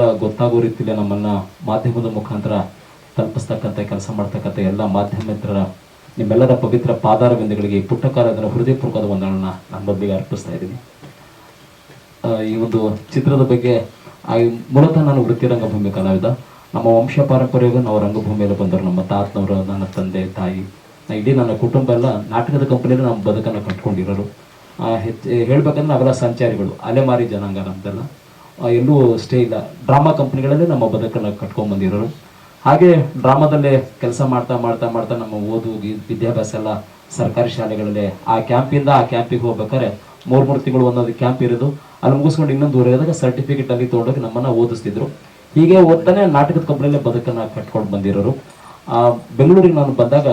ಗೊತ್ತಾಗೋ ರೀತಿಯಲ್ಲಿ ನಮ್ಮನ್ನ ಮಾಧ್ಯಮದ ಮುಖಾಂತರ ತಲುಪಿಸ್ತಕ್ಕಂಥ ಕೆಲಸ ಮಾಡ್ತಕ್ಕಂಥ ಎಲ್ಲ ಮಾಧ್ಯಮೇತರ ನಿಮ್ಮೆಲ್ಲರ ಪವಿತ್ರ ಪಾದಾರ ಬಿಂದುಗಳಿಗೆ ಈ ಪುಟ್ಟ ಕಾಲದ ಹೃದಯಪೂರ್ವಕದ ವಂದನನ್ನ ನನ್ನ ಬದಲಿಗೆ ಅರ್ಪಿಸ್ತಾ ಇದ್ದೀನಿ. ಈ ಒಂದು ಚಿತ್ರದ ಬಗ್ಗೆ ಮೂಲತಃ ನಾನು ವೃತ್ತಿ ರಂಗಭೂಮಿ ಕಲಾವಿದ. ನಮ್ಮ ವಂಶ ಪಾರಂಪರ್ಯಗೂ ನಾವು ರಂಗಭೂಮಿಯಲ್ಲಿ ಬಂದರು ನಮ್ಮ ತಾತನವರು, ನನ್ನ ತಂದೆ, ತಾಯಿ ಇಡೀ ನನ್ನ ಕುಟುಂಬ ಎಲ್ಲ ನಾಟಕದ ಕಂಪನಿಯಲ್ಲಿ ನಮ್ಮ ಬದುಕನ್ನು ಕಟ್ಕೊಂಡಿರೋರು. ಹೆಚ್ಚು ಹೇಳ್ಬೇಕಂದ್ರೆ ನಾವೆಲ್ಲ ಸಂಚಾರಿಗಳು, ಅಲೆಮಾರಿ ಜನಾಂಗ ನಮ್ದೆಲ್ಲ. ಎಲ್ಲೂ ಸ್ಟೇ ಇಲ್ಲ ಡ್ರಾಮಾ ಕಂಪ್ನಿಗಳಲ್ಲೇ ನಮ್ಮ ಬದುಕನ್ನು ಕಟ್ಕೊಂಡ್ ಬಂದಿರೋರು. ಹಾಗೆ ಡ್ರಾಮಾದಲ್ಲೇ ಕೆಲಸ ಮಾಡ್ತಾ ಮಾಡ್ತಾ ಮಾಡ್ತಾ ನಮ್ಮ ಓದು ವಿದ್ಯಾಭ್ಯಾಸ ಎಲ್ಲ ಸರ್ಕಾರಿ ಶಾಲೆಗಳಲ್ಲಿ ಆ ಕ್ಯಾಂಪಿಂದ ಆ ಕ್ಯಾಂಪಿಗೆ ಹೋಗ್ಬೇಕಾದ್ರೆ ಮೂರ್ ಮೂರು ತಿಂಗಳು ಒಂದೊಂದು ಕ್ಯಾಂಪ್ ಇರೋದು. ಅಲ್ಲಿ ಮುಗಿಸ್ಕೊಂಡು ಇನ್ನೊಂದು ದೂರ ಸರ್ಟಿಫಿಕೇಟ್ ಅಲ್ಲಿ ತೊಗೊಂಡೋಗಿ ನಮ್ಮನ್ನ ಓದಿಸ್ತಿದ್ರು. ಹೀಗೆ ಓದ್ತಾನೆ ನಾಟಕದ ಕಂಪ್ನಿಯಲ್ಲೇ ಬದುಕನ್ನ ಕಟ್ಕೊಂಡು ಬಂದಿರೋರು. ಆ, ಬೆಂಗಳೂರಿಗೆ ನಾನು ಬಂದಾಗ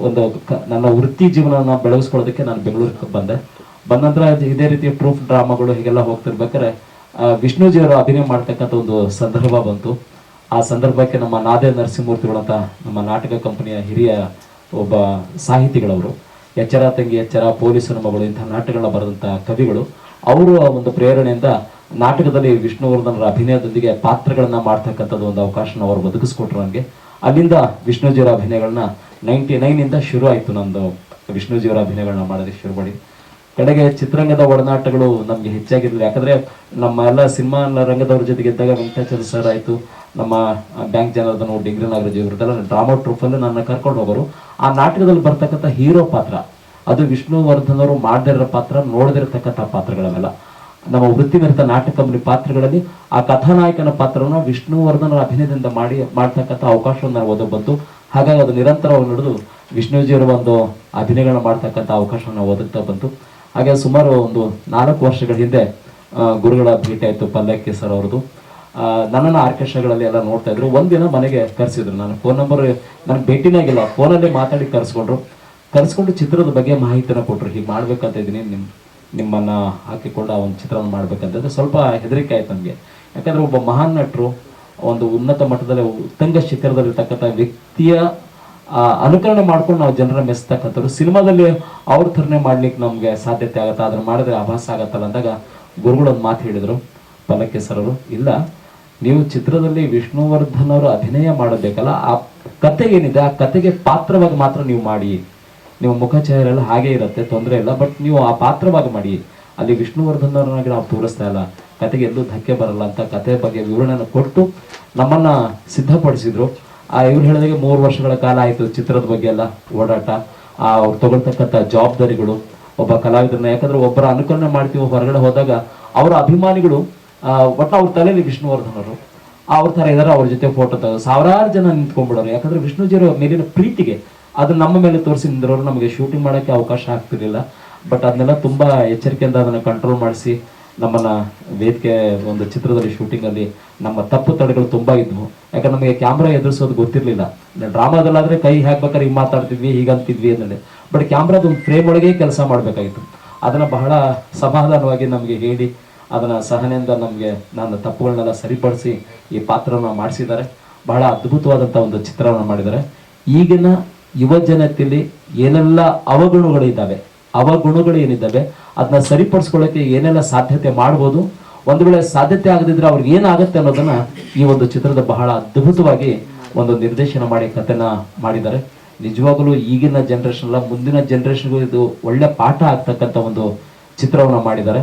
ಒಂದು ನನ್ನ ವೃತ್ತಿ ಜೀವನನ ಬೆಳೆಸ್ಕೊಳ್ಳೋದಕ್ಕೆ ನಾನು ಬೆಂಗಳೂರಿಗೆ ಬಂದೆ. ಬಂದ ನಂತರ ಇದೇ ರೀತಿ ಪ್ರೂಫ್ ಡ್ರಾಮಾಗಳು ಹೀಗೆಲ್ಲ ಹೋಗ್ತಿರ್ಬೇಕಾದ್ರೆ ವಿಷ್ಣುಜಿ ವಿಷ್ಣುಜಿಯವರು ಅಭಿನಯ ಮಾಡ್ತಕ್ಕಂಥ ಒಂದು ಸಂದರ್ಭ ಬಂತು. ಆ ಸಂದರ್ಭಕ್ಕೆ ನಮ್ಮ ನಾದೆ ನರಸಿಂಹಮೂರ್ತಿಗಳಂತ ನಮ್ಮ ನಾಟಕ ಕಂಪನಿಯ ಹಿರಿಯ ಒಬ್ಬ ಸಾಹಿತಿಗಳವರು, ಎಚ್ಚರ ತಂಗಿ, ಎಚ್ಚರ ಪೊಲೀಸರ ಮಗಳು ಇಂಥ ನಾಟಕಗಳನ್ನ ಬರೆದಂತ ಕವಿಗಳು, ಅವರು ಆ ಒಂದು ಪ್ರೇರಣೆಯಿಂದ ನಾಟಕದಲ್ಲಿ ವಿಷ್ಣುವರ್ಧನರ ಅಭಿನಯದೊಂದಿಗೆ ಪಾತ್ರಗಳನ್ನ ಮಾಡ್ತಕ್ಕಂಥದ್ದು ಒಂದು ಅವಕಾಶನ ಅವರು ಒದಗಿಸ್ಕೊಟ್ರು ನನಗೆ ಅಲ್ಲಿಂದ ವಿಷ್ಣುಜಿಯವರ ಅಭಿನಯಗಳನ್ನ ನೈಂಟಿ ನೈನಿಂದ ಶುರು ಆಯಿತು ನಂದು ವಿಷ್ಣುಜಿಯವರ ಅಭಿನಯಗಳನ್ನ ಮಾಡೋದಕ್ಕೆ ಶುರು ಮಾಡಿ ಕಡೆಗೆ ಚಿತ್ರರಂಗದ ಒಡನಾಟಗಳು ನಮ್ಗೆ ಹೆಚ್ಚಾಗಿರ್ಲಿಲ್ಲ ಯಾಕಂದ್ರೆ ನಮ್ಮ ಎಲ್ಲ ಸಿನಿಮಾ ರಂಗದವ್ರ ಜೊತೆಗೆ ಇದ್ದಾಗ ವೆಂಕಟಾಚಾರ ಸರ್ ಆಯ್ತು, ನಮ್ಮ ಬ್ಯಾಂಕ್ ಜನರದನ್ನು ಡಿಗ್ರಿ ನಾಗರಾಜ್ ಇವ್ರದ್ದೆಲ್ಲ ಡ್ರಾಮಾ ಟ್ರೂಫಲ್ಲಿ ನನ್ನ ಕರ್ಕೊಂಡು ಹೋಗೋರು. ಆ ನಾಟಕದಲ್ಲಿ ಬರ್ತಕ್ಕಂಥ ಹೀರೋ ಪಾತ್ರ, ಅದು ವಿಷ್ಣುವರ್ಧನ್ ಅವರು ಮಾಡದಿರೋ ಪಾತ್ರ, ನೋಡದಿರತಕ್ಕಂಥ ಪಾತ್ರಗಳವೆಲ್ಲ ನಮ್ಮ ವೃತ್ತಿನಿರತ ನಾಟಕ ಕಂಪನಿ ಪಾತ್ರಗಳಲ್ಲಿ ಆ ಕಥಾನಾಯಕನ ಪಾತ್ರವನ್ನು ವಿಷ್ಣುವರ್ಧನರ ಅಭಿನಯದಿಂದ ಮಾಡಿ, ಮಾಡ್ತಕ್ಕಂಥ ಅವಕಾಶವನ್ನು ನಾವು ಬಂತು. ಹಾಗಾಗಿ ಅದು ನಿರಂತರವಾಗಿ ನಡೆದು ವಿಷ್ಣುಜಿಯವರ ಒಂದು ಅಭಿನಯಗಳನ್ನ ಮಾಡ್ತಕ್ಕಂಥ ಅವಕಾಶವನ್ನು ಒದಗ್ತಾ ಬಂತು. ಹಾಗೆ ಸುಮಾರು ಒಂದು ನಾಲ್ಕು ವರ್ಷಗಳ ಹಿಂದೆ ಗುರುಗಳ ಭೇಟಿ ಆಯಿತು ಪಲ್ಲಕ್ಕಿ ಸರ್ ಅವ್ರದ್ದು. ನನ್ನನ್ನು ಆರ್ಕೆಸ್ಟ್ರಾಗಳಲ್ಲಿ ಎಲ್ಲ ನೋಡ್ತಾ ಇದ್ರು. ಒಂದಿನ ಮನೆಗೆ ಕರೆಸಿದ್ರು ನಾನು. ಫೋನ್ ನಂಬರ್ ನನಗೆ ಭೇಟಿನೇ ಆಗಿಲ್ಲ ಫೋನಲ್ಲೇ ಮಾತಾಡಿ ಕರೆಸ್ಕೊಂಡ್ರು. ಕರೆಸ್ಕೊಂಡು ಚಿತ್ರದ ಬಗ್ಗೆ ಮಾಹಿತಿನ ಕೊಟ್ರು. ಹೀಗೆ ಮಾಡ್ಬೇಕಂತ ಇದ್ದೀನಿ. ನಿಮ್, ನಿಮ್ಮನ್ನ ಹಾಕಿಕೊಂಡು ಒಂದು ಚಿತ್ರವನ್ನು ಮಾಡ್ಬೇಕಂತ ಸ್ವಲ್ಪ ಹೆದರಿಕೆ ಆಯ್ತು ನನಗೆ. ಯಾಕಂದ್ರೆ ಒಬ್ಬ ಮಹಾನ್ ನಟರು, ಒಂದು ಉನ್ನತ ಮಟ್ಟದಲ್ಲಿ, ಉತ್ತಂಗ ಶಿಖರದಲ್ಲಿರ್ತಕ್ಕಂಥ ವ್ಯಕ್ತಿಯ ಅನುಕರಣೆ ಮಾಡ್ಕೊಂಡು ನಾವು ಜನರ ಮೆಸ್ತಕ್ಕಂಥವ್ರು ಸಿನಿಮಾದಲ್ಲಿ ಅವ್ರ ಥರನೇ ಮಾಡ್ಲಿಕ್ಕೆ ನಮ್ಗೆ ಸಾಧ್ಯತೆ ಆಗತ್ತಾ. ಅದನ್ನ ಮಾಡಿದ್ರೆ ಆಭಾಸ ಆಗತ್ತಲ್ಲ ಅಂದಾಗ ಗುರುಗಳು ಒಂದು ಮಾತು ಹೇಳಿದರು ಪಲಕ್ಕೆ ಸರ್ ಅವರು. ಇಲ್ಲ, ನೀವು ಚಿತ್ರದಲ್ಲಿ ವಿಷ್ಣುವರ್ಧನ್ ಅವರು ಅಭಿನಯ ಮಾಡಬೇಕಲ್ಲ, ಆ ಕತೆ ಏನಿದೆ, ಆ ಕತೆಗೆ ಪಾತ್ರವಾಗಿ ಮಾತ್ರ ನೀವು ಮಾಡಿ. ನೀವು ಮುಖಚಹರೆ ಎಲ್ಲ ಹಾಗೆ ಇರುತ್ತೆ, ತೊಂದರೆ ಇಲ್ಲ, ಬಟ್ ನೀವು ಆ ಪಾತ್ರವಾಗಿ ಮಾಡಿ. ಅಲ್ಲಿ ವಿಷ್ಣುವರ್ಧನ್ ಅವ್ರನ್ನಾಗಿ ನಾವು ತೋರಿಸ್ತಾ ಇಲ್ಲ. ಕತೆಗೆ ಎಲ್ಲೂ ಧಕ್ಕೆ ಬರಲ್ಲ ಅಂತ ಕತೆ ಬಗ್ಗೆ ವಿವರಣೆಯನ್ನು ಕೊಟ್ಟು ನಮ್ಮನ್ನ ಸಿದ್ಧಪಡಿಸಿದ್ರು. ಆ ಇವ್ರು ಹೇಳಿದಾಗೆ ಮೂರು ವರ್ಷಗಳ ಕಾಲ ಆಯ್ತು ಚಿತ್ರದ ಬಗ್ಗೆ ಎಲ್ಲ ಓಡಾಟ. ಆ, ಅವ್ರು ತಗೊಳ್ತಕ್ಕಂಥ ಜವಾಬ್ದಾರಿಗಳು ಒಬ್ಬ ಕಲಾವಿದರನ್ನ, ಯಾಕಂದ್ರೆ ಒಬ್ಬರ ಅನುಕರಣೆ ಮಾಡ್ತೀವಿ ಹೊರಗಡೆ ಹೋದಾಗ ಅವರ ಅಭಿಮಾನಿಗಳು ಒಟ್ಟು ಅವ್ರ ತಲೆಯಲ್ಲಿ ವಿಷ್ಣುವರ್ಧನ್ ಅವರು ತರ ಇದಾರೆ, ಅವ್ರ ಜೊತೆ ಫೋಟೋ ತೆಗೆದು ಸಾವಿರಾರು ಜನ ನಿಂತ್ಕೊಂಡ್ಬಿಡೋರು. ಯಾಕಂದ್ರೆ ವಿಷ್ಣುಜಿಯವರ ಮೇಲಿನ ಪ್ರೀತಿಗೆ ಅದು ನಮ್ಮ ಮೇಲೆ ತೋರಿಸಿ ನಿಂದಿರೋರು ನಮಗೆ ಶೂಟಿಂಗ್ ಮಾಡಕ್ಕೆ ಅವಕಾಶ ಆಗ್ತಿರ್ಲಿಲ್ಲ. ಬಟ್ ಅದನ್ನೆಲ್ಲ ತುಂಬಾ ಎಚ್ಚರಿಕೆಯಿಂದ ಅದನ್ನ ಕಂಟ್ರೋಲ್ ಮಾಡಿಸಿ ನಮ್ಮನ್ನ ವೇದಿಕೆ ಒಂದು ಚಿತ್ರದಲ್ಲಿ ಶೂಟಿಂಗಲ್ಲಿ ನಮ್ಮ ತಪ್ಪು ತಡೆಗಳು ತುಂಬಾ ಇದ್ವು. ಯಾಕಂದ್ರೆ ನಮಗೆ ಕ್ಯಾಮ್ರಾ ಎದುರಿಸೋದು ಗೊತ್ತಿರಲಿಲ್ಲ. ಡ್ರಾಮಾದಲ್ಲಾದ್ರೆ ಕೈ ಹಾಕ್ಬೇಕಾದ್ರೆ ಹಿಂಗೆ ಮಾತಾಡ್ತಿದ್ವಿ ಹೀಗಂತಿದ್ವಿ ಅನ್ನೋದು ಬಟ್ ಕ್ಯಾಮ್ರಾದ ಒಂದು ಫ್ರೇಮ್ ಒಳಗೆ ಕೆಲಸ ಮಾಡ್ಬೇಕಾಗಿತ್ತು. ಅದನ್ನ ಬಹಳ ಸಮಾಧಾನವಾಗಿ ನಮಗೆ ಹೇಳಿ, ಅದನ್ನ ಸಹನೆಯಿಂದ ನಮಗೆ ನನ್ನ ತಪ್ಪುಗಳನ್ನೆಲ್ಲ ಸರಿಪಡಿಸಿ ಈ ಪಾತ್ರವನ್ನು ಮಾಡಿಸಿದ್ದಾರೆ. ಬಹಳ ಅದ್ಭುತವಾದಂಥ ಒಂದು ಚಿತ್ರವನ್ನು ಮಾಡಿದ್ದಾರೆ. ಈಗಿನ ಯುವ ಜನತೆಯಲ್ಲಿ ಏನೆಲ್ಲ ಅವಗುಣಗಳಿದ್ದಾವೆ ಅವಗುಣಗಳು ಏನಿದ್ದಾವೆ ಅದನ್ನ ಸರಿಪಡಿಸ್ಕೊಳ್ಳೋಕೆ ಏನೆಲ್ಲ ಸಾಧ್ಯತೆ ಮಾಡ್ಬೋದು, ಒಂದು ವೇಳೆ ಸಾಧ್ಯತೆ ಆಗದಿದ್ರೆ ಅವ್ರಿಗೆ ಏನಾಗುತ್ತೆ ಅನ್ನೋದನ್ನ ಈ ಒಂದು ಚಿತ್ರದ ಬಹಳ ಅದ್ಭುತವಾಗಿ ಒಂದು ನಿರ್ದೇಶನ ಮಾಡಿ ಕಥೆನ ಮಾಡಿದ್ದಾರೆ. ನಿಜವಾಗಲೂ ಈಗಿನ ಜನರೇಷನ್ ಅಲ್ಲ, ಮುಂದಿನ ಜನರೇಷನ್ಗೂ ಇದು ಒಳ್ಳೆ ಪಾಠ ಆಗ್ತಕ್ಕಂಥ ಒಂದು ಚಿತ್ರವನ್ನು ಮಾಡಿದ್ದಾರೆ.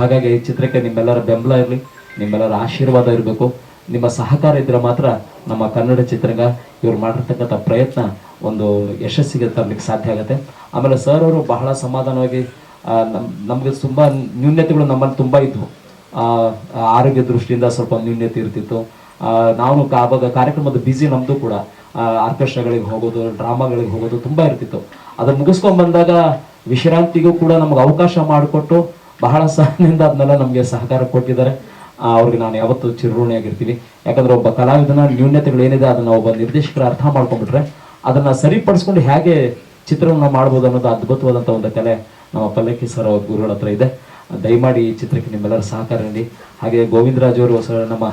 ಹಾಗಾಗಿ ಈ ಚಿತ್ರಕ್ಕೆ ನಿಮ್ಮೆಲ್ಲರ ಬೆಂಬಲ ಇರಲಿ, ನಿಮ್ಮೆಲ್ಲರ ಆಶೀರ್ವಾದ ಇರಬೇಕು. ನಿಮ್ಮ ಸಹಕಾರ ಇದ್ರೆ ಮಾತ್ರ ನಮ್ಮ ಕನ್ನಡ ಚಿತ್ರರಂಗ ಇವ್ರು ಮಾಡಿರ್ತಕ್ಕಂಥ ಪ್ರಯತ್ನ ಒಂದು ಯಶಸ್ಸಿಗೆ ತರಲಿಕ್ಕೆ ಸಾಧ್ಯ ಆಗುತ್ತೆ. ಆಮೇಲೆ ಸರ್ ಅವರು ಬಹಳ ಸಮಾಧಾನವಾಗಿ ನಮಗೆ ನಮ್, ನಮ್ಗೆ ತುಂಬಾ ನ್ಯೂನ್ಯತೆಗಳು ನಮ್ಮಲ್ಲಿ ತುಂಬ ಇದ್ವು. ಆರೋಗ್ಯ ದೃಷ್ಟಿಯಿಂದ ಸ್ವಲ್ಪ ನ್ಯೂನ್ಯತೆ ಇರ್ತಿತ್ತು. ನಾವು ಆವಾಗ ಕಾರ್ಯಕ್ರಮದ ಬ್ಯುಸಿ ನಮ್ಮದು ಕೂಡ. ಆರ್ಕೆಸ್ಟ್ರಾಗಳಿಗೆ ಹೋಗೋದು ಡ್ರಾಮಾಗಳಿಗೆ ಹೋಗೋದು ತುಂಬ ಇರ್ತಿತ್ತು. ಅದನ್ನ ಮುಗಿಸ್ಕೊಂಡು ಬಂದಾಗ ವಿಶ್ರಾಂತಿಗೂ ಕೂಡ ನಮ್ಗೆ ಅವಕಾಶ ಮಾಡಿಕೊಟ್ಟು ಬಹಳ ಸಹನೆಯಿಂದ ಅದನ್ನೆಲ್ಲ ನಮಗೆ ಸಹಕಾರ ಕೊಟ್ಟಿದ್ದಾರೆ. ಅವ್ರಿಗೆ ನಾನು ಯಾವತ್ತೂ ಚಿರಋಣಿಯಾಗಿರ್ತೀವಿ ಯಾಕಂದ್ರೆ ಒಬ್ಬ ಕಲಾವಿದನ ನ್ಯೂನ್ಯತೆಗಳು ಏನಿದೆ, ಅದನ್ನ ಒಬ್ಬ ನಿರ್ದೇಶಕರು ಅರ್ಥ ಮಾಡ್ಕೊಂಡ್ಬಿಟ್ರೆ ಅದನ್ನ ಸರಿಪಡಿಸ್ಕೊಂಡು ಹೇಗೆ ಚಿತ್ರವನ್ನ ಮಾಡ್ಬೋದು ಅನ್ನೋದು ಅದ್ಭುತವಾದಂಥ ಒಂದು ಕಲೆ ನಮ್ಮ ಪಲ್ಲಕ್ಕಿ ಸರ್ ಅವ್ರ ಗುರುಗಳ ಹತ್ರ ಇದೆ. ದಯಮಾಡಿ ಈ ಚಿತ್ರಕ್ಕೆ ನಿಮ್ಮೆಲ್ಲರ ಸಹಕಾರ ನೀಡಿ. ಹಾಗೆ ಗೋವಿಂದರಾಜ್ ಅವರು ಸರ್ ನಮ್ಮ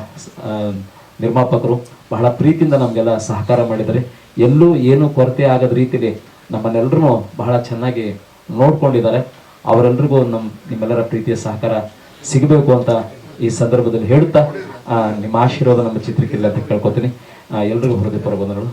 ನಿರ್ಮಾಪಕರು ಬಹಳ ಪ್ರೀತಿಯಿಂದ ನಮಗೆಲ್ಲ ಸಹಕಾರ ಮಾಡಿದ್ದಾರೆ. ಎಲ್ಲೂ ಏನು ಕೊರತೆ ಆಗದ ರೀತಿಯಲ್ಲಿ ನಮ್ಮನ್ನೆಲ್ಲರೂ ಬಹಳ ಚೆನ್ನಾಗಿ ನೋಡ್ಕೊಂಡಿದ್ದಾರೆ. ಅವರೆಲ್ಲರಿಗೂ ನಮ್ಮ ನಿಮ್ಮೆಲ್ಲರ ಪ್ರೀತಿಯ ಸಹಕಾರ ಸಿಗಬೇಕು ಅಂತ ಈ ಸಂದರ್ಭದಲ್ಲಿ ಹೇಳುತ್ತಾ ನಿಮ್ಮ ಆಶೀರ್ವಾದ ನಮ್ಮ ಚಿತ್ರಕ್ಕಿಲ್ಲ ಅಂತ ಕೇಳ್ಕೊತೀನಿ. ಎಲ್ರಿಗೂ ಹೃದಯ ಹೃದಯಪೂರ್ವಕ ವಂದನೆಗಳು.